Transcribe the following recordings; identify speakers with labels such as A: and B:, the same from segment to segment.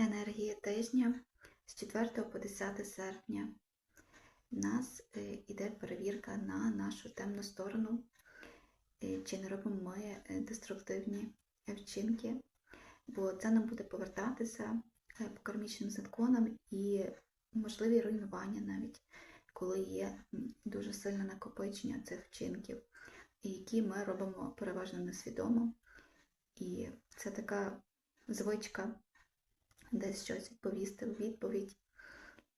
A: енергії тижня з 4 по 10 серпня. У нас е, іде перевірка на нашу темну сторону, е, чи не робимо ми е, деструктивні вчинки, бо це нам буде повертатися по кармічним законам і можливі руйнування навіть, коли є дуже сильне накопичення цих вчинків, які ми робимо переважно несвідомо. І це така звичка десь щось відповісти у відповідь,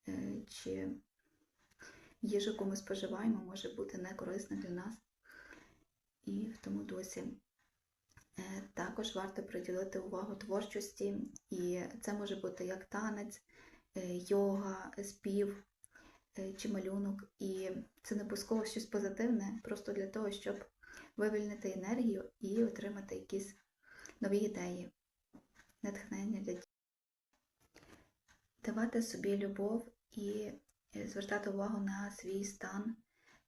A: е, чи їжа, яку ми споживаємо, може бути не корисна для нас. І в тому дусі Е, також варто приділити увагу творчості, і це може бути як танець, е, йога, спів чи малюнок. І це не обов'язково щось позитивне, просто для того, щоб вивільнити енергію і отримати якісь нові ідеї, натхнення для. Давати собі любов і е, звертати увагу на свій стан,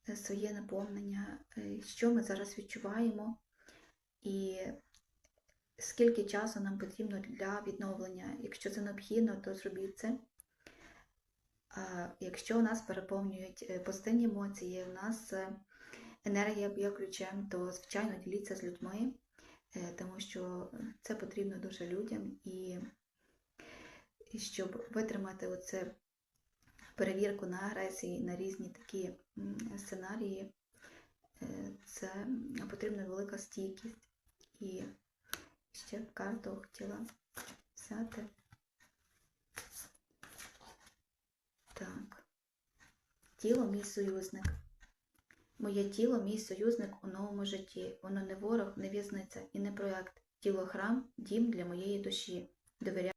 A: е, своє наповнення, е, що ми зараз відчуваємо, і скільки часу нам потрібно для відновлення. Якщо це необхідно, то зробіть це. Якщо у нас переповнюють позитивні емоції, у нас енергія б'є ключем, то звичайно діліться з людьми, тому що це потрібно дуже людям і і щоб витримати оце перевірку на агресії, на різні такі сценарії, е, це потрібна велика стійкість. І ще карту хотіла взяти. Так. Тіло мій союзник. Моє тіло мій союзник у новому житті. Воно не ворог, не в'язниця і не проект. Тіло храм, дім для моєї душі. Довіряю.